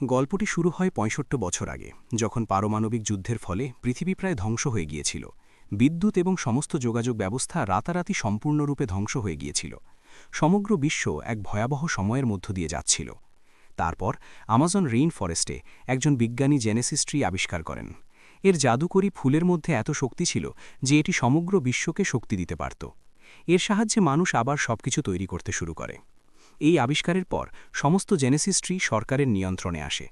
গল্পটি শুরু হয় পঁয়ষট্টি বছর আগে, যখন পারমাণবিক যুদ্ধের ফলে পৃথিবী প্রায় ধ্বংস হয়ে গিয়েছিল। বিদ্যুৎ এবং সমস্ত যোগাযোগ ব্যবস্থা রাতারাতি সম্পূর্ণরূপে ধ্বংস হয়ে গিয়েছিল। সমগ্র বিশ্ব এক ভয়াবহ সময়ের মধ্য দিয়ে যাচ্ছিল। তারপর আমাজন রেইন ফরেস্টে একজন বিজ্ঞানী জেনেসিস ট্রি আবিষ্কার করেন। এর জাদুকরী ফুলের মধ্যে এত শক্তি ছিল যে এটি সমগ্র বিশ্বকে শক্তি দিতে পারত। এর সাহায্যে মানুষ আবার সবকিছু তৈরি করতে শুরু করে। এই আবিষ্কারের পর সমস্ত জেনেসিস ট্রি সরকারের নিয়ন্ত্রণে আসে।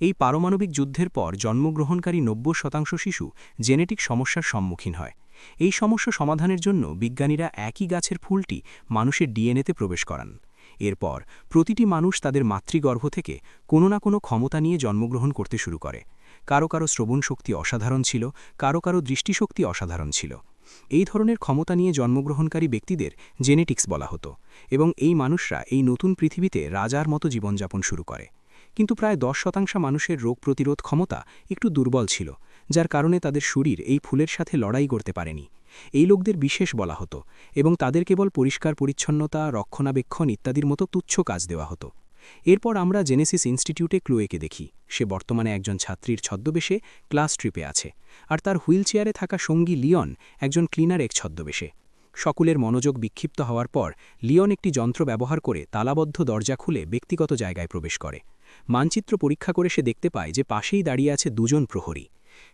এই পারমাণবিক যুদ্ধের পর জন্মগ্রহণকারী নব্বই শতাংশ শিশু জেনেটিক সমস্যার সম্মুখীন হয়। এই সমস্যা সমাধানের জন্য বিজ্ঞানীরা একই গাছের ফুলটি মানুষের ডিএনএতে প্রবেশ করান। এরপর প্রতিটি মানুষ তাদের মাতৃগর্ভ থেকে কোনো না কোনো ক্ষমতা নিয়ে জন্মগ্রহণ করতে শুরু করে। কারও কারও শ্রবণ শক্তি অসাধারণ ছিল, কারও কারও দৃষ্টিশক্তি অসাধারণ ছিল। এই ধরনের ক্ষমতা নিয়ে জন্মগ্রহণকারী ব্যক্তিদের জেনেটিক্স বলা হতো এবং এই মানুষরা এই নতুন পৃথিবীতে রাজার মতো জীবনযাপন শুরু করে। কিন্তু প্রায় দশ শতাংশ মানুষের রোগ প্রতিরোধ ক্ষমতা একটু দুর্বল ছিল, যার কারণে তাদের শরীর এই ফুলের সাথে লড়াই করতে পারেনি। এই লোকদের বিশেষ বলা হতো এবং তাদের কেবল পরিষ্কার পরিচ্ছন্নতা রক্ষণাবেক্ষণ ইত্যাদির মতো তুচ্ছ কাজ দেওয়া হতো। এরপর আমরা জেনেসিস ইনস্টিটিউটে ক্লোয়েকে দেখি। সে বর্তমানে একজন ছাত্রীর ছদ্মবেশে ক্লাস ট্রিপে আছে আর তার হুইল চেয়ারে থাকা সঙ্গী লিয়ন একজন ক্লিনার এক ছদ্মবেশে। সকলের মনোযোগ বিক্ষিপ্ত হওয়ার পর লিয়ন একটি যন্ত্র ব্যবহার করে তালাবদ্ধ দরজা খুলে ব্যক্তিগত জায়গায় প্রবেশ করে। মানচিত্র পরীক্ষা করে সে দেখতে পায় যে পাশেই দাঁড়িয়ে আছে দুজন প্রহরী।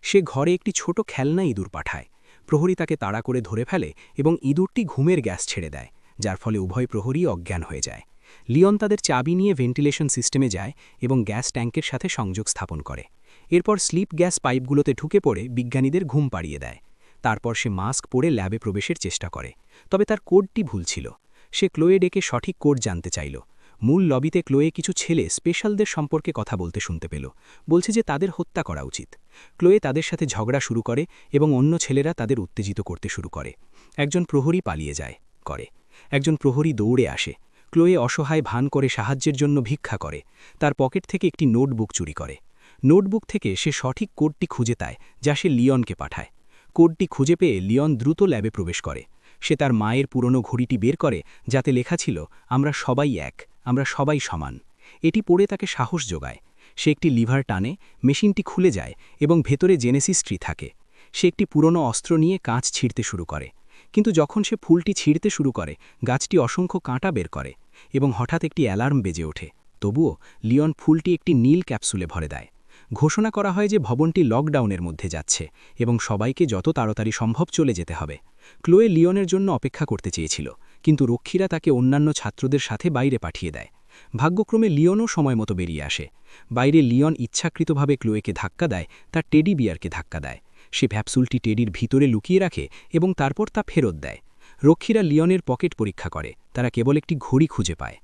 সে ঘরে একটি ছোট খেলনা ইঁদুর পাঠায়। প্রহরী তাকে তাড়া করে ধরে ফেলে এবং ইঁদুরটি ঘুমের গ্যাস ছেড়ে দেয়, যার ফলে উভয় প্রহরী অজ্ঞান হয়ে যায়। লিয়ন তাদের চাবি নিয়ে ভেন্টিলেশন সিস্টেমে যায় এবং গ্যাস ট্যাঙ্কের সাথে সংযোগ স্থাপন করে। এরপর স্লিপ গ্যাস পাইপগুলোতে ঢুকে পড়ে বিজ্ঞানীদের ঘুম পাড়িয়ে দেয়। তারপর সে মাস্ক পরে ল্যাবে প্রবেশের চেষ্টা করে। তবে তার কোডটি ভুল ছিল। সে ক্লোয়ে ডেকে সঠিক কোড জানতে চাইল। মূল লবিতে ক্লোয়ে কিছু ছেলে স্পেশালদের সম্পর্কে কথা বলতে শুনতে পেল। বলছে যে তাদের হত্যা করা উচিত। ক্লোয়ে তাদের সাথে ঝগড়া শুরু করে এবং অন্য ছেলেরা তাদের উত্তেজিত করতে শুরু করে। একজন প্রহরী পালিয়ে যায়, করে। একজন প্রহরী দৌড়ে আসে। ক্লোয়ে অসহায় ভান করে সাহায্যের জন্য ভিক্ষা করে, তার পকেট থেকে একটি নোটবুক চুরি করে। নোটবুক থেকে সে সঠিক কোডটি খুঁজে পায়, যা সে লিয়নকে পাঠায়। কোডটি খুঁজে পেয়ে লিয়ন দ্রুত ল্যাবে প্রবেশ করে। সে তার মায়ের পুরনো ঘড়িটি বের করে, যাতে লেখা ছিল, আমরা সবাই এক, আমরা সবাই সমান। এটি পড়ে তাকে সাহস যোগায়। সে একটি লিভার টানে, মেশিনটি খুলে যায় এবং ভেতরে জেনেসিস ট্রি থাকে। সে একটি পুরনো অস্ত্র নিয়ে কাঁচ ছিঁড়তে শুরু করে। কিন্তু যখন সে ফুলটি ছিঁড়তে শুরু করে, গাছটি অসংখ্য কাঁটা বের করে এবং হঠাৎ একটি অ্যালার্ম বেজে ওঠে। তবুও লিওন ফুলটি একটি নীল ক্যাপসুলে ভরে দেয়। ঘোষণা করা হয় যে ভবনটি লকডাউনের মধ্যে যাচ্ছে এবং সবাইকে যত তাড়াতাড়ি সম্ভব চলে যেতে হবে। ক্লোয়ে লিওনের জন্য অপেক্ষা করতে চেয়েছিল, কিন্তু রক্ষীরা তাকে অন্যান্য ছাত্রদের সাথে বাইরে পাঠিয়ে দেয়। ভাগ্যক্রমে লিওনও সময় মতো বেরিয়ে আসে। বাইরে লিওন ইচ্ছাকৃতভাবে ক্লোয়েকে ধাক্কা দেয়, তার টেডি বিয়ারকে ধাক্কা দেয়। সে ভ্যাপসুলটি টেডির ভিতরে লুকিয়ে রাখে এবং তারপর তা ফেরত দেয়। রক্ষীরা লিওনের পকেট পরীক্ষা করে, তারা কেবল একটি ঘড়ি খুঁজে পায়।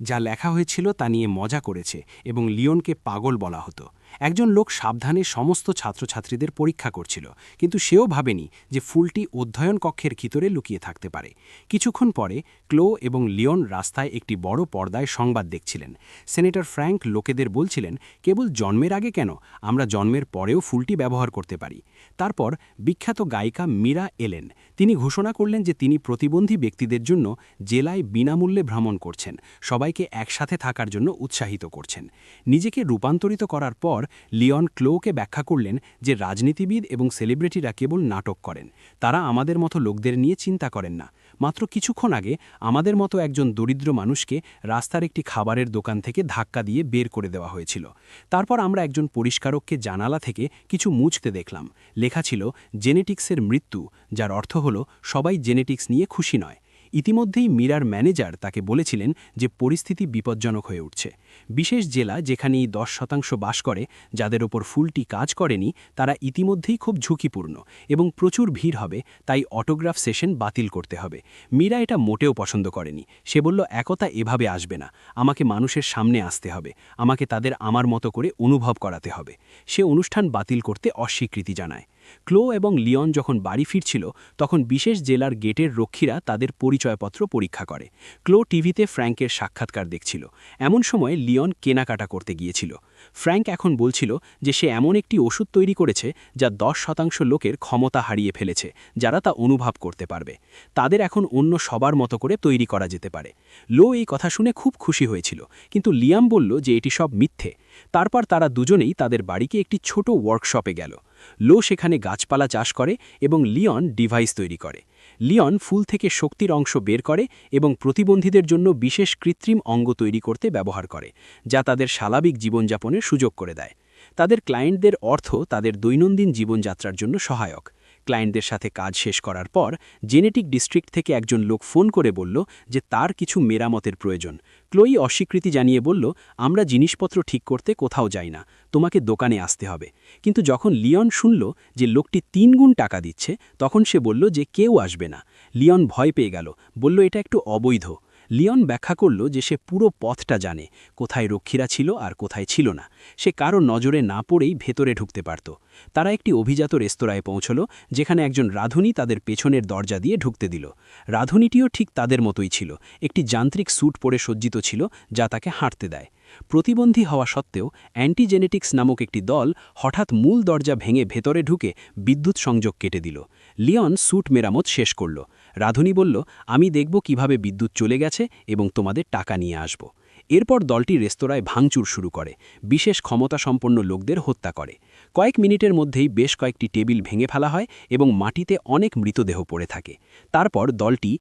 যা লেখা হয়েছিল তা নিয়ে মজা করেছে এবং লিওনকে পাগল বলা হতো। একজন লোক সাবধানে সমস্ত ছাত্রছাত্রীদের পরীক্ষা করছিল, কিন্তু সেও ভাবেনি যে ফুলটি অধ্যয়ন কক্ষের ভিতরে লুকিয়ে থাকতে পারে। কিছুক্ষণ পরে ক্লো এবং লিওন রাস্তায় একটি বড় পর্দায় সংবাদ দেখছিলেন। সেনেটর ফ্র্যাঙ্ক লোকেদের বলছিলেন, কেবল জন্মের আগে কেন? আমরা জন্মের পরেও ফুলটি ব্যবহার করতে পারি। তারপর বিখ্যাত গায়িকা মীরা এলেন। তিনি ঘোষণা করলেন যে তিনি প্রতিবন্ধী ব্যক্তিদের জন্য জেলায় বিনামূল্যে ভ্রমণ করছেন, সবাইকে একসাথে থাকার জন্য উৎসাহিত করছেন। নিজেকে রূপান্তরিত করার পর লিওন ক্লোকে ব্যাখ্যা করলেন যে রাজনীতিবিদ এবং সেলিব্রিটিরা কেবল নাটক করেন, তারা আমাদের মতো লোকদের নিয়ে চিন্তা করেন না। মাত্র কিছুক্ষণ আগে আমাদের মতো একজন দরিদ্র মানুষকে রাস্তার একটি খাবারের দোকান থেকে ধাক্কা দিয়ে বের করে দেওয়া হয়েছিল। তারপর আমরা একজন পরিষ্কারককে জানালা থেকে কিছু মুছতে দেখলাম। লেখা ছিল, জেনেটিক্সের মৃত্যু যার অর্থ হল, সবাই জেনেটিক্স নিয়ে খুশি নয়। ইতিমধ্যেই মীরার ম্যানেজার তাকে বলেছিলেন যে পরিস্থিতি বিপজ্জনক হয়ে উঠছে। বিশেষ জেলা যেখানে এই দশ শতাংশ বাস করে, যাদের ওপর ফুলটি কাজ করেনি, তারা ইতিমধ্যেই খুব ঝুঁকিপূর্ণ এবং প্রচুর ভিড় হবে, তাই অটোগ্রাফ সেশন বাতিল করতে হবে। মীরা এটা মোটেও পছন্দ করেনি। সে বলল, একতা এভাবে আসবে না। আমাকে মানুষের সামনে আসতে হবে। আমাকে তাদের আমার মতো করে অনুভব করাতে হবে। সে অনুষ্ঠান বাতিল করতে অস্বীকৃতি জানায়। ক্লো এবং লিওন যখন বাড়ি ফিরছিল, তখন বিশেষ জেলার গেটের রক্ষীরা তাদের পরিচয়পত্র পরীক্ষা করে। ক্লো টিভিতে ফ্র্যাঙ্কের সাক্ষাৎকার দেখছিল। এমন সময় লিওন কেনাকাটা করতে গিয়েছিল। ফ্র্যাঙ্ক এখন বলছিল যে সে এমন একটি ওষুধ তৈরি করেছে যা দশ শতাংশ লোকের ক্ষমতা হারিয়ে ফেলেছে, যারা তা অনুভব করতে পারবে। তাদের এখন অন্য সবার মতো করে তৈরি করা যেতে পারে। লো এই কথা শুনে খুব খুশি হয়েছিল, কিন্তু লিয়াম বলল যে এটি সব মিথ্যে। তারপর তারা দুজনেই তাদের বাড়িকে একটি ছোট ওয়ার্কশপে গেল। লো সেখানে গাছপালা চাষ করে এবং লিওন ডিভাইস তৈরি করে। লিওন ফুল থেকে শক্তির অংশ বের করে এবং প্রতিবন্ধীদের জন্য বিশেষ কৃত্রিম অঙ্গ তৈরি করতে ব্যবহার করে, যা তাদের স্বাভাবিক জীবনযাপনের সুযোগ করে দেয়। তাদের ক্লায়েন্টদের অর্থ তাদের দৈনন্দিন জীবনযাত্রার জন্য সহায়ক। ক্লায়েন্টদের সাথে কাজ শেষ করার পর জেনেটিক ডিস্ট্রিক্ট থেকে একজন লোক ফোন করে বলল যে তার কিছু মেরামতের প্রয়োজন। ক্লোই অস্বীকৃতি জানিয়ে বলল, আমরা জিনিসপত্র ঠিক করতে কোথাও যাই না, তোমাকে দোকানে আসতে হবে। কিন্তু যখন লিওন শুনল যে লোকটি তিন গুণ টাকা দিচ্ছে, তখন সে বলল যে কেউ আসবে না। লিওন ভয় পেয়ে গেল, বলল, এটা একটু অবৈধ। লিওন ব্যাখ্যা করল যে সে পুরো পথটা জানে, কোথায় রক্ষীরা ছিল আর কোথায় ছিল না। সে কারও নজরে না পড়েই ভেতরে ঢুকতে পারত। তারা একটি অভিজাত রেস্তোরাঁয় পৌঁছল, যেখানে একজন রাধুনী তাদের পেছনের দরজা দিয়ে ঢুকতে দিল। রাধুনীটিও ঠিক তাদের মতোই ছিল। একটি যান্ত্রিক স্যুট পরে সজ্জিত ছিল, যা তাকে হাঁটতে দেয়। প্রতিবন্ধী হওয়া সত্ত্বেও, অ্যান্টিজেনেটিক্স নামক একটি দল হঠাৎ মূল দরজা ভেঙে ভেতরে ঢুকে বিদ্যুৎ সংযোগ কেটে দিল। লিওন স্যুট মেরামত শেষ করল। রাধুনী বলল, আমি দেখব কীভাবে বিদ্যুৎ চলে গেছে এবং তোমাদের টাকা নিয়ে আসব। এরপর দলটি রেস্তোরাঁয় ভাঙচুর শুরু করে, বিশেষ ক্ষমতাসম্পন্ন লোকদের হত্যা করে। কয়েক মিনিটের মধ্যেই বেশ কয়েকটি টেবিল ভেঙে ফেলা হয় এবং মাটিতে অনেক মৃতদেহ পড়ে থাকে। তারপর দলটি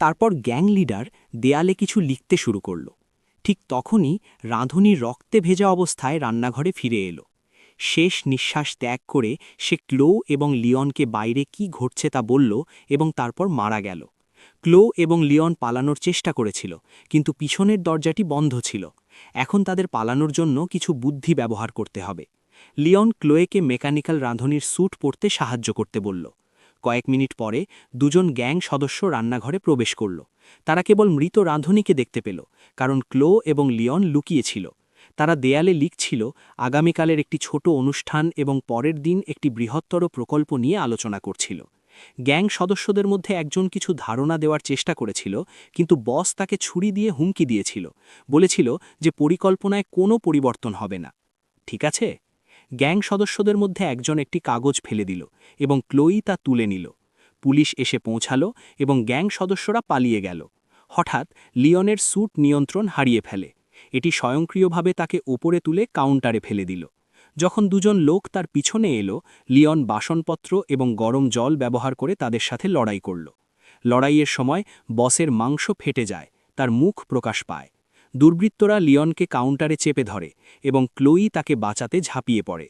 তারপর গ্যাং লিডার দেয়ালে কিছু লিখতে শুরু করল। ঠিক তখনই রাঁধুনি রক্তে ভেজা অবস্থায় রান্নাঘরে ফিরে এলো। শেষ নিঃশ্বাস ত্যাগ করে সে ক্লো এবং লিওনকে বাইরে কি ঘটছে তা বলল এবং তারপর মারা গেল। ক্লো এবং লিওন পালানোর চেষ্টা করেছিল, কিন্তু পিছনের দরজাটি বন্ধ ছিল। এখন তাদের পালানোর জন্য কিছু বুদ্ধি ব্যবহার করতে হবে। লিওন ক্লোয়েকে মেকানিক্যাল রাঁধনির স্যুট পরতে সাহায্য করতে বলল। কয়েক মিনিট পরে দুজন গ্যাং সদস্য রান্নাঘরে প্রবেশ করল। তারা কেবল মৃত রাঁধুনিকে দেখতে পেল, কারণ ক্লো এবং লিওন লুকিয়েছিল তারা দেয়ালে লিখছিল, আগামীকালের একটি ছোট অনুষ্ঠান এবং পরের দিন একটি বৃহত্তর প্রকল্প নিয়ে আলোচনা করছিল। গ্যাং সদস্যদের মধ্যে একজন কিছু ধারণা দেওয়ার চেষ্টা করেছিল, কিন্তু বস তাকে ছুরি দিয়ে হুমকি দিয়েছিল, বলেছিল যে পরিকল্পনায় কোনো পরিবর্তন হবে না। ঠিক আছে? গ্যাং সদস্যদের মধ্যে একজন একটি কাগজ ফেলে দিল এবং ক্লোই তা তুলে নিল। পুলিশ এসে পৌঁছালো এবং গ্যাং সদস্যরা পালিয়ে গেল। হঠাৎ লিওনের স্যুট নিয়ন্ত্রণ হারিয়ে ফেলে। এটি স্বয়ংক্রিয়ভাবে তাকে ওপরে তুলে কাউন্টারে ফেলে দিল। যখন দুজন লোক তার পিছনে এলো, লিওন বাসনপত্র এবং গরম জল ব্যবহার করে তাদের সাথে লড়াই করল। লড়াইয়ের সময় বসের মাংস ফেটে যায়, তার মুখ প্রকাশ পায়। দুর্বৃত্তরা লিওনকে কাউন্টারে চেপে ধরে এবং ক্লোই তাকে বাঁচাতে ঝাঁপিয়ে পড়ে।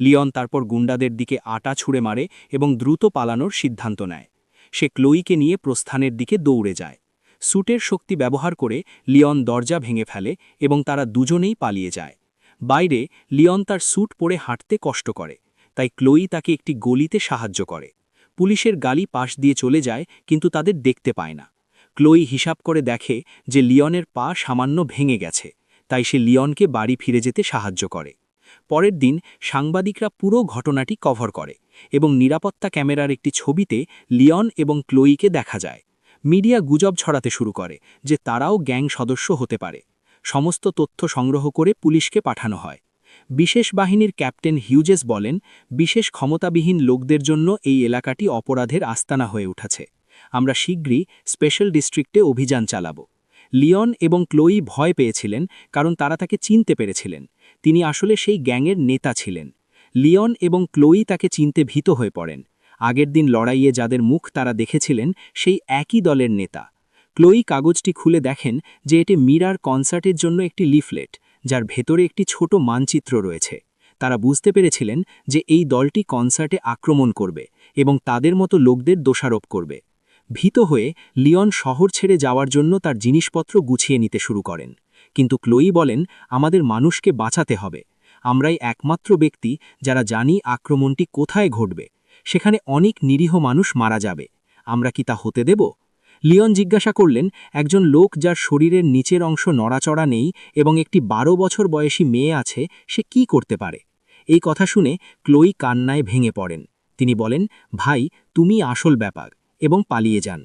লিওন তারপর গুন্ডাদের দিকে আটা ছুঁড়ে মারে এবং দ্রুত পালানোর সিদ্ধান্ত নেয়। সে ক্লোইকে নিয়ে প্রস্থানের দিকে দৌড়ে যায়। স্যুটের শক্তি ব্যবহার করে লিওন দরজা ভেঙে ফেলে এবং তারা দুজনেই পালিয়ে যায়। বাইরে, লিওন তার স্যুট পরে হাঁটতে কষ্ট করে, তাই ক্লোই তাকে একটি গলিতে সাহায্য করে। পুলিশের গালি পাশ দিয়ে চলে যায়, কিন্তু তাদের দেখতে পায় না। ক্লোই হিসাব করে দেখে যে লিওনের পা সামান্য ভেঙে গেছে, তাই সে লিওনকে বাড়ি ফিরে যেতে সাহায্য করে। পরের দিন, সাংবাদিকরা পুরো ঘটনাটি কভার করে এবং নিরাপত্তা ক্যামেরার একটি ছবিতে লিওন এবং ক্লোইকে দেখা যায়। মিডিয়া গুজব ছড়াতে শুরু করে, যে তারাও গ্যাং সদস্য হতে পারে। সমস্ত তথ্য সংগ্রহ করে পুলিশকে পাঠানো হয়। বিশেষ বাহিনীর ক্যাপ্টেন হিউজেস বলেন, বিশেষ ক্ষমতাবিহীন লোকদের জন্য এই এলাকাটি অপরাধের আস্তানা হয়ে উঠেছে। আমরা শীঘ্রই স্পেশাল ডিস্ট্রিক্টে অভিযান চালাব। লিওন এবং ক্লোই ভয় পেয়েছিলেন, কারণ তারা তাকে চিনতে পেরেছিলেন। তিনি আসলে সেই গ্যাংয়ের নেতা ছিলেন। লিওন এবং ক্লোই তাকে চিনতে ভীত হয়ে পড়েন। আগের দিন লড়াইয়ে যাদের মুখ তারা দেখেছিলেন, সেই একই দলের নেতা। ক্লোই কাগজটি খুলে দেখেন যে এটি মীরার কনসার্টের জন্য একটি লিফলেট, যার ভেতরে একটি ছোট মানচিত্র রয়েছে। তারা বুঝতে পেরেছিলেন যে এই দলটি কনসার্টে আক্রমণ করবে এবং তাদের মতো লোকদের দোষারোপ করবে। ভীত হয়ে লিওন শহর ছেড়ে যাওয়ার জন্য তার জিনিসপত্র গুছিয়ে নিতে শুরু করেন। কিন্তু ক্লোই বলেন, আমাদের মানুষকে বাঁচাতে হবে। আমরাই একমাত্র ব্যক্তি যারা জানি আক্রমণটি কোথায় ঘটবে সেখানে অনেক নিরীহ মানুষ মারা যাবে। আমরা কি তা হতে দেব? লিওন জিজ্ঞাসা করলেন, একজন লোক যার শরীরের নিচের অংশ নড়াচড়া নেই এবং একটি বারো বছর বয়সী মেয়ে আছে, সে কি করতে পারে? এই কথা শুনে ক্লোই কান্নায় ভেঙে পড়েন। তিনি বলেন, ভাই, তুমি আসল ব্যাপার এবং পালিয়ে যান।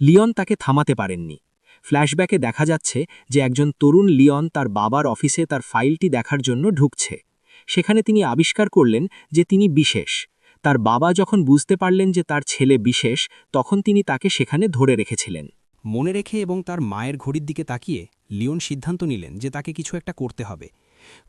লিওন তাকে থামাতে পারেননি। ফ্ল্যাশব্যাকে দেখা যাচ্ছে যে একজন তরুণ লিওন তার বাবার অফিসে তার ফাইলটি দেখার জন্য ঢুকছে। সেখানে তিনি আবিষ্কার করলেন যে তিনি বিশেষ। তার বাবা যখন বুঝতে পারলেন যে তার ছেলে বিশেষ, তখন তিনি তাকে সেখানে ধরে রেখেছিলেন। মনে রেখে এবং তার মায়ের ঘড়ির দিকে তাকিয়ে লিওন সিদ্ধান্ত নিলেন যে তাকে কিছু একটা করতে হবে।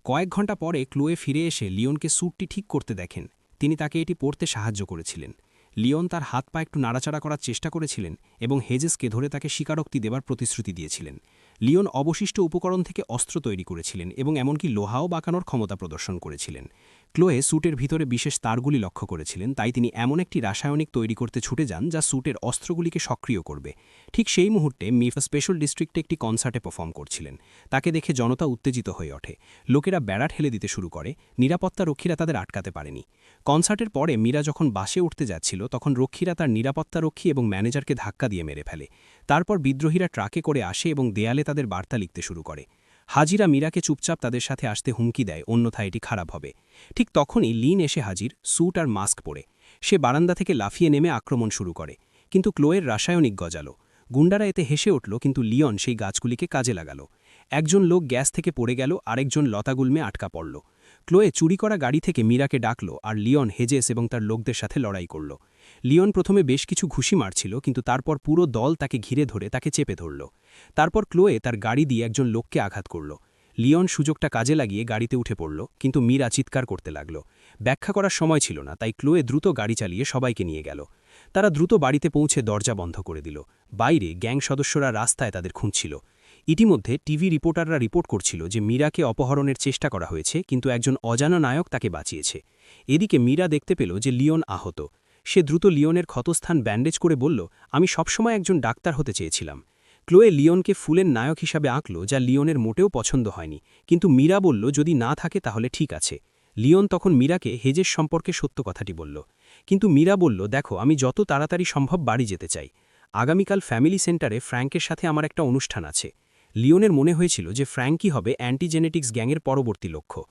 কয়েক ঘণ্টা পরে ক্লোয়ে ফিরে এসে লিওনকে স্যুটটি ঠিক করতে দেখেন। তিনি তাকে এটি পড়তে সাহায্য করেছিলেন। লিওন তার হাত পা একটু নাড়াচাড়া করার চেষ্টা করেছিলেন এবং হেজেসকে ধরে তাকে স্বীকারোক্তি দেবার প্রতিশ্রুতি দিয়েছিলেন। লিওন অবশিষ্ট উপকরণ থেকে অস্ত্র তৈরি করেছিলেন এবং এমনকি লোহাও বাঁকানোর ক্ষমতা প্রদর্শন করেছিলেন। ক্লোয়ে স্যুটের ভিতরে বিশেষ তারগুলি লক্ষ্য করেছিলেন, তাই তিনি এমন একটি রাসায়নিক তৈরি করতে ছুটে যান যা স্যুটের অস্ত্রগুলিকে সক্রিয় করবে। ঠিক সেই মুহূর্তে মিফ স্পেশাল ডিস্ট্রিক্টে একটি কনসার্টে পারফর্ম করছিলেন। তাকে দেখে জনতা উত্তেজিত হয়ে ওঠে। লোকেরা বেড়া ঠেলে দিতে শুরু করে। নিরাপত্তা রক্ষীরা তাদের আটকাতে পারেনি। কনসার্টের পরে মীরা যখন বাসে উঠতে যাচ্ছিল, তখন রক্ষীরা তার নিরাপত্তা রক্ষী এবং ম্যানেজারকে ধাক্কা দিয়ে মেরে ফেলে। তারপর বিদ্রোহীরা ট্রাকে করে আসে এবং দেয়ালে তাদের বার্তা লিখতে শুরু করে। হাজিরা মীরাকে চুপচাপ তাদের সাথে আসতে হুমকি দেয়, অন্যথায় এটি খারাপ হবে। ঠিক তখনই লিন এসে হাজির, স্যুট আর মাস্ক পরে। সে বারান্দা থেকে লাফিয়ে নেমে আক্রমণ শুরু করে। কিন্তু ক্লোয়ের রাসায়নিক গজালো। গুন্ডারা এতে হেসে উঠল, কিন্তু লিওন সেই গাছগুলিকে কাজে লাগালো। একজন লোক গ্যাস থেকে পড়ে গেল, আরেকজন লতাগুলমে আটকা পড়ল। ক্লোয়ে চুরি করা গাড়ি থেকে মীরাকে ডাকল, আর লিওন হেজেস এবং তার লোকদের সাথে লড়াই করল। লিওন প্রথমে বেশ কিছু ঘুষি মারছিল, কিন্তু তারপর পুরো দল তাকে ঘিরে ধরে, তাকে চেপে ধরল। তারপর ক্লোয়ে তার গাড়ি দিয়ে একজন লোককে আঘাত করল। লিওন সুযোগটা কাজে লাগিয়ে গাড়িতে উঠে পড়ল, কিন্তু মীরা চিৎকার করতে লাগল। ব্যাখ্যা করার সময় ছিল না, তাই ক্লোয়ে দ্রুত গাড়ি চালিয়ে সবাইকে নিয়ে গেল। তারা দ্রুত বাড়িতে পৌঁছে দরজা বন্ধ করে দিল। বাইরে গ্যাং সদস্যরা রাস্তায় তাদের খুঁজছিল। ইতিমধ্যে টিভি রিপোর্টাররা রিপোর্ট করছিল যে মীরাকে অপহরণের চেষ্টা করা হয়েছে, কিন্তু একজন অজানা নায়ক তাকে বাঁচিয়েছে। এদিকে মীরা দেখতে পেল যে লিওন আহত। সে দ্রুত লিওনের ক্ষতস্থান ব্যান্ডেজ করে বলল, আমি সবসময় একজন ডাক্তার হতে চেয়েছিলাম। ক্লোয়ে লিওনকে ফুলের নায়ক হিসাবে আঁকল, যা লিওনের মোটেও পছন্দ হয়নি। কিন্তু মীরা বলল, যদি না থাকে তাহলে ঠিক আছে। লিওন তখন মীরাকে হেজের সম্পর্কে সত্য কথাটি বলল। কিন্তু মীরা বলল, দেখো, আমি যত তাড়াতাড়ি সম্ভব বাড়ি যেতে চাই। আগামীকাল ফ্যামিলি সেন্টারে ফ্র্যাঙ্কের সাথে আমার একটা অনুষ্ঠান আছে। লিওনের মনে হয়েছিল যে ফ্র্যাঙ্কই হবে অ্যান্টিজেনেটিক্স গ্যাংয়ের পরবর্তী লক্ষ্য।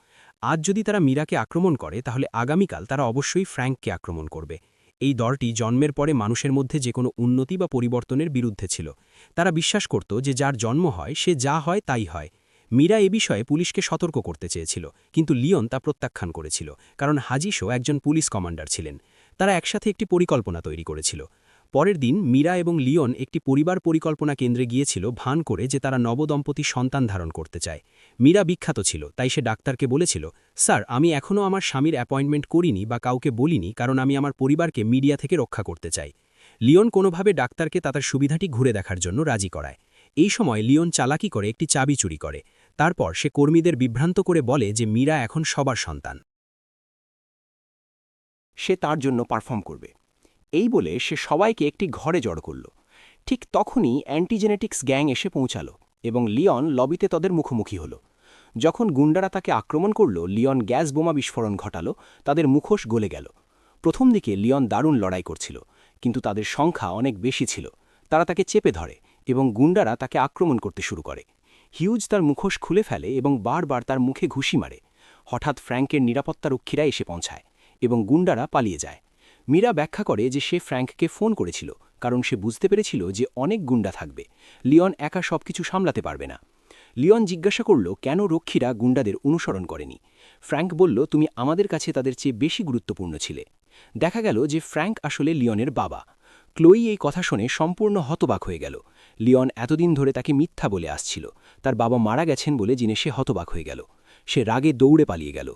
আজ যদি তারা মীরাকে আক্রমণ করে, তাহলে আগামীকাল তারা অবশ্যই ফ্র্যাঙ্ককে আক্রমণ করবে। এই দলটি জন্মের পরে মানুষের মধ্যে যে কোনো উন্নতি বা পরিবর্তনের বিরুদ্ধে ছিল। তারা বিশ্বাস করত যে যার জন্ম হয়, সে যা হয় তাই হয়। মীরা এ বিষয়ে পুলিশকে সতর্ক করতে চেয়েছিল, কিন্তু লিওন তা প্রত্যাখ্যান করেছিল, কারণ হাজিশো একজন পুলিশ কমান্ডার ছিলেন। তারা একসাথে একটি পরিকল্পনা তৈরি করেছিল। পরের দিন মীরা এবং লিওন একটি পরিবার পরিকল্পনা কেন্দ্রে গিয়েছিল ভান করে যে তারা নবদম্পতি সন্তান ধারণ করতে চায়। মীরা বিখ্যাত ছিল, তাই সে ডাক্তারকে বলেছিল, স্যার, আমি এখনও আমার স্বামীর অ্যাপয়েন্টমেন্ট করিনি বা কাউকে বলিনি কারণ আমি আমার পরিবারকে মিডিয়া থেকে রক্ষা করতে চাই। লিওন কোনোভাবে ডাক্তারকে তাদের সুবিধাটি ঘুরে দেখার জন্য রাজি করায়। এই সময় লিওন চালাকি করে একটি চাবি চুরি করে। তারপর সে কর্মীদের বিভ্রান্ত করে বলে যে মীরা এখন সবার সন্তান। সে তার জন্য পারফর্ম করবে। এই বলে সে সবাইকে একটি ঘরে জড় করল। ঠিক তখনই অ্যান্টিজেনেটিক্স গ্যাং এসে পৌঁছালো এবং লিওন লবিতে তাদের মুখোমুখি হল। যখন গুন্ডারা তাকে আক্রমণ করল লিওন গ্যাস বোমা বিস্ফোরণ ঘটালো, তাদের মুখোশ গলে গেল। প্রথম দিকে লিওন দারুণ লড়াই করছিল, কিন্তু তাদের সংখ্যা অনেক বেশি ছিল। তারা তাকে চেপে ধরে এবং গুন্ডারা তাকে আক্রমণ করতে শুরু করে। হিউজ তার মুখোশ খুলে ফেলে এবং বারবার তার মুখে ঘুষি মারে। হঠাৎ ফ্র্যাঙ্কের নিরাপত্তারক্ষীরা এসে পৌঁছায় এবং গুন্ডারা পালিয়ে যায়। মীরা ব্যাখ্যা করে যে সে ফ্র্যাঙ্ককে ফোন করেছিল, কারণ সে বুঝতে পেরেছিল যে অনেক গুন্ডা থাকবে। লিওন একা সবকিছু সামলাতে পারবে না। লিওন জিজ্ঞাসা করল, কেন রক্ষীরা গুন্ডাদের অনুসরণ করেনি? ফ্র্যাঙ্ক বলল, তুমি আমাদের কাছে তাদের চেয়ে বেশি গুরুত্বপূর্ণ ছিলে। দেখা গেল যে ফ্র্যাঙ্ক আসলে লিওনের বাবা। ক্লোই এই কথা শুনে সম্পূর্ণ হতবাক হয়ে গেল। লিওন এতদিন ধরে তাকে মিথ্যা বলে আসছিল। তার বাবা মারা গেছেন বলে জিনে সে হতবাক হয়ে গেল। সে রাগে দৌড়ে পালিয়ে গেল।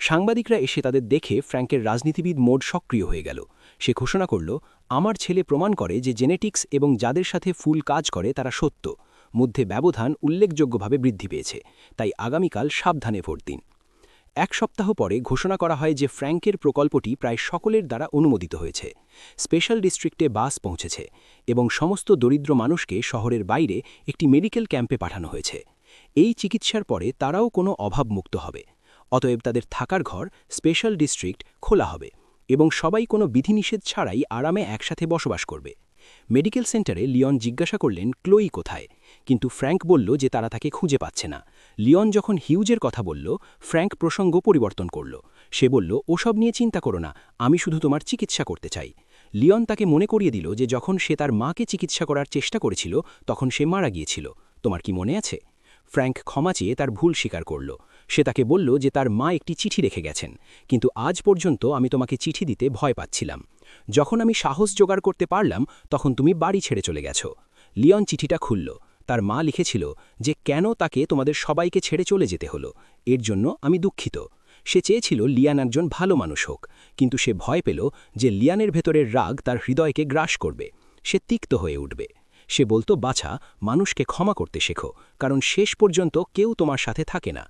সাংবাদিকরা এসে তাদের দেখে ফ্র্যাঙ্কের রাজনীতিবিদ মোড সক্রিয় হয়ে গেল। সে ঘোষণা করল, আমার ছেলে প্রমাণ করে যে জেনেটিক্স এবং যাদের সাথে ফুল কাজ করে তারা সত্য। মধ্যে ব্যবধান উল্লেখযোগ্যভাবে বৃদ্ধি পেয়েছে, তাই আগামীকাল সাবধানে ভোট দিন। এক সপ্তাহ পরে ঘোষণা করা হয় যে ফ্র্যাঙ্কের প্রকল্পটি প্রায় সকলের দ্বারা অনুমোদিত হয়েছে। স্পেশাল ডিস্ট্রিক্টে বাস পৌঁছেছে এবং সমস্ত দরিদ্র মানুষকে শহরের বাইরে একটি মেডিকেল ক্যাম্পে পাঠানো হয়েছে। এই চিকিৎসার পরে তারাও কোনো অভাবমুক্ত হবে। অতএব তাদের থাকার ঘর স্পেশাল ডিস্ট্রিক্ট খোলা হবে এবং সবাই কোনো বিধিনিষেধ ছাড়াই আরামে একসাথে বসবাস করবে। মেডিকেল সেন্টারে লিওন জিজ্ঞাসা করলেন, ক্লোই কোথায়? কিন্তু ফ্র্যাঙ্ক বলল যে তারা তাকে খুঁজে পাচ্ছে না। লিওন যখন হিউজের কথা বলল, ফ্র্যাঙ্ক প্রসঙ্গ পরিবর্তন করল। সে বলল, ওসব নিয়ে চিন্তা করো না, আমি শুধু তোমার চিকিৎসা করতে চাই। লিওন তাকে মনে করিয়ে দিল যে যখন সে তার মাকে চিকিৎসা করার চেষ্টা করেছিল, তখন সে মারা গিয়েছিল। তোমার কি মনে আছে? ফ্র্যাঙ্ক ক্ষমা চেয়ে তার ভুল স্বীকার করল। সে তাকে বলল যে তার মা একটি চিঠি রেখে গেছেন, কিন্তু আজ পর্যন্ত আমি তোমাকে চিঠি দিতে ভয় পাচ্ছিলাম। যখন আমি সাহস জোগাড় করতে পারলাম, তখন তুমি বাড়ি ছেড়ে চলে গেছ। লিয়ন চিঠিটা খুলল। তার মা লিখেছিল যে কেন তাকে তোমাদের সবাইকে ছেড়ে চলে যেতে হলো, এর জন্য আমি দুঃখিত। সে চেয়েছিল লিয়ান একজন ভালো মানুষ হোক, কিন্তু সে ভয় পেল যে লিয়ানের ভেতরের রাগ তার হৃদয়কে গ্রাস করবে। সে তিক্ত হয়ে উঠবে। সে বলতো, বাছা, মানুষকে ক্ষমা করতে শেখো, কারণ শেষ পর্যন্ত কেউ তোমার সাথে থাকে না।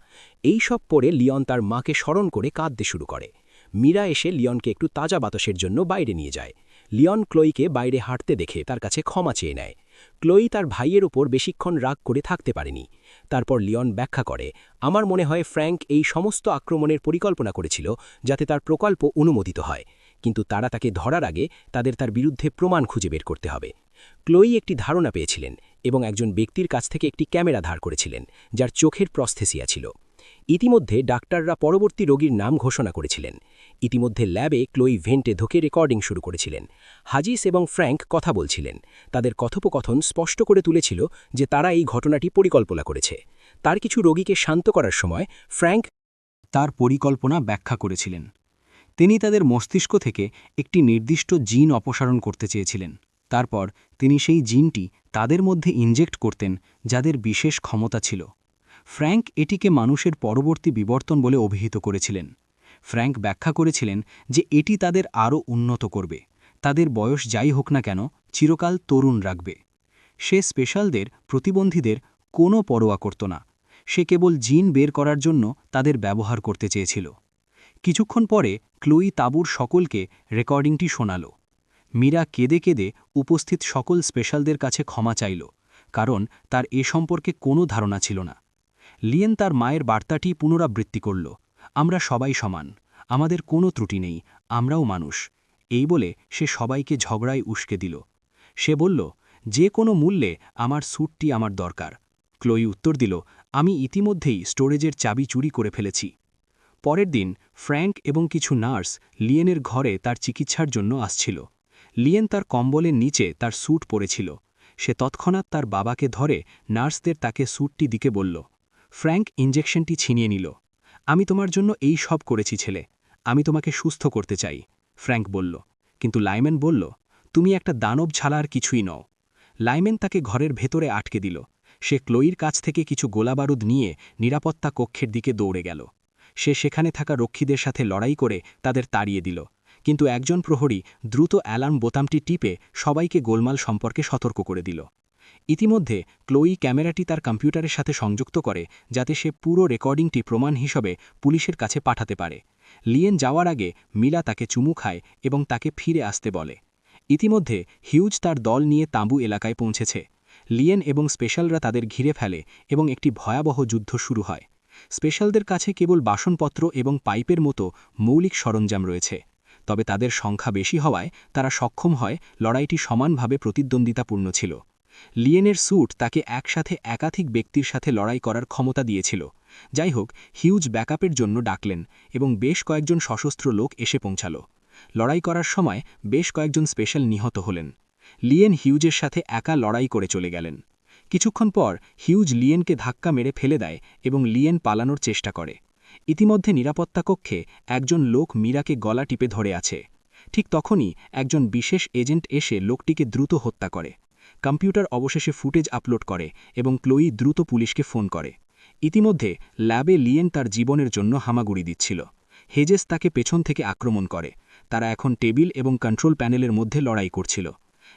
এই সব পরে লিয়ন তার মাকে স্মরণ করে কাঁদতে শুরু করে। মীরা এসে লিয়নকে একটু তাজা বাতাসের জন্য বাইরে নিয়ে যায়। লিয়ন ক্লোইকে বাইরে হাঁটতে দেখে তার কাছে ক্ষমা চেয়ে নেয়। ক্লোই তার ভাইয়ের ওপর বেশিক্ষণ রাগ করে থাকতে পারেনি। তারপর লিয়ন ব্যাখ্যা করে, আমার মনে হয় ফ্র্যাঙ্ক এই সমস্ত আক্রমণের পরিকল্পনা করেছিল যাতে তার প্রকল্প অনুমোদিত হয়, কিন্তু তারা তাকে ধরার আগে তাদের তার বিরুদ্ধে প্রমাণ খুঁজে বের করতে হবে। ক্লোই একটি ধারণা পেয়েছিলেন এবং একজন ব্যক্তির কাছ থেকে একটি ক্যামেরা ধার করেছিলেন, যার চোখের প্রস্থেসিয়া ছিল। ইতিমধ্যে ডাক্তাররা পরবর্তী রোগীর নাম ঘোষণা করেছিলেন। ইতিমধ্যে ল্যাবে ক্লোই ভেন্টে ধোকে রেকর্ডিং শুরু করেছিলেন। হাজিস এবং ফ্র্যাঙ্ক কথা বলছিলেন। তাদের কথোপকথন স্পষ্ট করে তুলেছিল যে তারা এই ঘটনাটি পরিকল্পনা করেছে। তার কিছু রোগীকে শান্ত করার সময় ফ্র্যাঙ্ক তার পরিকল্পনা ব্যাখ্যা করেছিলেন। তিনি তাদের মস্তিষ্ক থেকে একটি নির্দিষ্ট জিন অপসারণ করতে চেয়েছিলেন। তারপর তিনি সেই জিনটি তাদের মধ্যে ইনজেক্ট করতেন, যাদের বিশেষ ক্ষমতা ছিল। ফ্র্যাঙ্ক এটিকে মানুষের পরবর্তী বিবর্তন বলে অভিহিত করেছিলেন। ফ্র্যাঙ্ক ব্যাখ্যা করেছিলেন যে এটি তাদের আরও উন্নত করবে। তাদের বয়স যাই হোক না কেন, চিরকাল তরুণ রাখবে। সে স্পেশালদের, প্রতিবন্ধীদের কোনো পরোয়া করত না। সে কেবল জিন বের করার জন্য তাদের ব্যবহার করতে চেয়েছিল। কিছুক্ষণ পরে ক্লুই তাবুর সকলকে রেকর্ডিংটি শোনাল। মীরা কেঁদে কেঁদে উপস্থিত সকল স্পেশালদের কাছে ক্ষমা চাইল, কারণ তার এ সম্পর্কে কোনো ধারণা ছিল না। লিয়েন তার মায়ের বার্তাটি পুনরাবৃত্তি করল, আমরা সবাই সমান, আমাদের কোনো ত্রুটি নেই, আমরাও মানুষ। এই বলে সে সবাইকে ঝগড়ায় উস্কে দিল। সে বলল, যে কোনো মূল্যে আমার স্যুটটি আমার দরকার। ক্লোই উত্তর দিল, আমি ইতিমধ্যেই স্টোরেজের চাবি চুরি করে ফেলেছি। পরের দিন, ফ্র্যাঙ্ক এবং কিছু নার্স লিয়েনের ঘরে তার চিকিৎসার জন্য আসছিল। লিয়েন তার কম্বলের নিচে তার স্যুট পরেছিল। সে তৎক্ষণাৎ তার বাবাকে ধরে নার্সদের তাকে স্যুটটি দিকে বলল, ফ্র্যাঙ্ক ইঞ্জেকশনটি ছিনিয়ে নিল। আমি তোমার জন্য এই সব করেছি, ছেলে। আমি তোমাকে সুস্থ করতে চাই, ফ্র্যাঙ্ক বলল। কিন্তু লাইম্যান বলল, তুমি একটা দানব ছাড়া আর কিছুই নও। লাইম্যান তাকে ঘরের ভেতরে আটকে দিল। সে ক্লোইর কাছ থেকে কিছু গোলাবারুদ নিয়ে নিরাপত্তা কক্ষের দিকে দৌড়ে গেল। সে সেখানে থাকা রক্ষীদের সাথে লড়াই করে তাদের তাড়িয়ে দিল। কিন্তু একজন প্রহরী দ্রুত অ্যালার্ম বোতামটি টিপে সবাইকে গোলমাল সম্পর্কে সতর্ক করে দিল। ইতিমধ্যে ক্লোই ক্যামেরাটি তার কম্পিউটারের সাথে সংযুক্ত করে যাতে সে পুরো রেকর্ডিংটি প্রমাণ হিসেবে পুলিশের কাছে পাঠাতে পারে। লিয়েন যাওয়ার আগে মিলা তাকে চুমু খায় এবং তাকে ফিরে আসতে বলে। ইতিমধ্যে হিউজ তার দল নিয়ে তাঁবু এলাকায় পৌঁছেছে। লিয়েন এবং স্পেশালরা তাদের ঘিরে ফেলে এবং একটি ভয়াবহ যুদ্ধ শুরু হয়। স্পেশালদের কাছে কেবল বাসনপত্র এবং পাইপের মতো মৌলিক সরঞ্জাম রয়েছে। তবে তাদের সংখ্যা বেশি হওয়ায় তারা সক্ষম হয় লড়াইটি সমানভাবে প্রতিদ্বন্দ্বিতাপূর্ণ ছিল। লিয়েনের স্যুট তাকে একসাথে একাধিক ব্যক্তির সাথে লড়াই করার ক্ষমতা দিয়েছিল। যাই হোক, হিউজ ব্যাকআপের জন্য ডাকলেন এবং বেশ কয়েকজন সশস্ত্র লোক এসে পৌঁছাল। লড়াই করার সময় বেশ কয়েকজন স্পেশাল নিহত হলেন। লিয়েন হিউজের সাথে একা লড়াই করে চলে গেলেন। কিছুক্ষণ পর হিউজ লিয়েনকে ধাক্কা মেরে ফেলে দেয় এবং লিয়েন পালানোর চেষ্টা করে। ইতিমধ্যে নিরাপত্তা কক্ষে একজন লোক মীরাকে গলা টিপে ধরে আছে। ঠিক তখনই একজন বিশেষ এজেন্ট এসে লোকটিকে দ্রুত হত্যা করে। কম্পিউটার অবশেষে ফুটেজ আপলোড করে এবং ক্লোই দ্রুত পুলিশকে ফোন করে। ইতিমধ্যে ল্যাবে লিয়েন তার জীবনের জন্য হামাগুড়ি দিচ্ছিল। হেজেস তাকে পেছন থেকে আক্রমণ করে। তারা এখন টেবিল এবং কন্ট্রোল প্যানেলের মধ্যে লড়াই করছিল।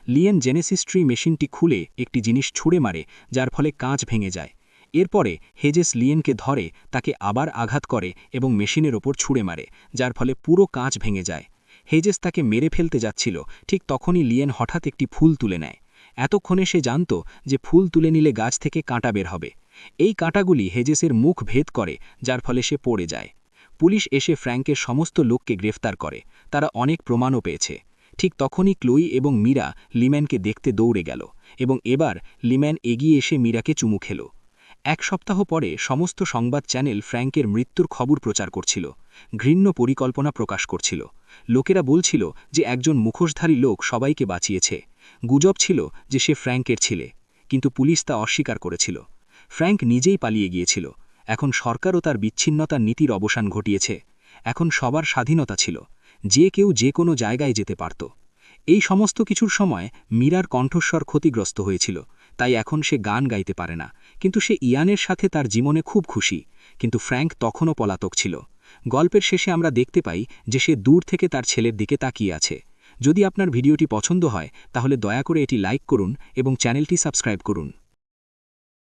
লিয়েন জেনেসিস্ট্রি মেশিনটি খুলে একটি জিনিস ছুঁড়ে মারে, যার ফলে কাঁচ ভেঙে যায়। এরপরে হেজেস লিয়েনকে ধরে, তাকে আবার আঘাত করে এবং মেশিনের ওপর ছুঁড়ে মারে, যার ফলে পুরো কাঁচ ভেঙে যায়। হেজেস তাকে মেরে ফেলতে যাচ্ছিল, ঠিক তখনই লিয়েন হঠাৎ একটি ফুল তুলে নেয়। এতক্ষণে সে জানত যে ফুল তুলে নিলে গাছ থেকে কাঁটা বের হবে। এই কাঁটাগুলি হেজেসের মুখ ভেদ করে, যার ফলে সে পড়ে যায়। পুলিশ এসে ফ্র্যাঙ্কের সমস্ত লোককে গ্রেফতার করে। তারা অনেক প্রমাণও পেয়েছে। ঠিক তখনই ক্লোই এবং মীরা লিম্যানকে দেখতে দৌড়ে গেল এবং এবার লিম্যান এগিয়ে এসে মীরাকে চুমু খেল। এক সপ্তাহ পরে সমস্ত সংবাদ চ্যানেল ফ্র্যাঙ্কের মৃত্যুর খবর প্রচার করছিল, ঘৃণ্য পরিকল্পনা প্রকাশ করছিল। লোকেরা বলছিল যে একজন মুখোশধারী লোক সবাইকে বাঁচিয়েছে। গুজব ছিল যে সে ফ্র্যাঙ্কের ছিলে, কিন্তু পুলিশ তা অস্বীকার করেছিল। ফ্র্যাঙ্ক নিজেই পালিয়ে গিয়েছিল। এখন সরকারও তার বিচ্ছিন্নতার নীতির অবসান ঘটিয়েছে। এখন সবার স্বাধীনতা ছিল। যে কেউ যে কোনো জায়গায় যেতে পারত। এই সমস্ত কিছুর সময় মীরার কণ্ঠস্বর ক্ষতিগ্রস্ত হয়েছিল, তাই এখন সে গান গাইতে পারে না। কিন্তু সে ইয়ানের সাথে তার জীবনে খুব খুশি, কিন্তু ফ্র্যাঙ্ক তখনও পলাতক ছিল। গল্পের শেষে আমরা দেখতে পাই যে সে দূর থেকে তার ছেলের দিকে তাকিয়ে আছে। যদি আপনার ভিডিওটি পছন্দ হয়, তাহলে দয়া করে এটি লাইক করুন এবং চ্যানেলটি সাবস্ক্রাইব করুন।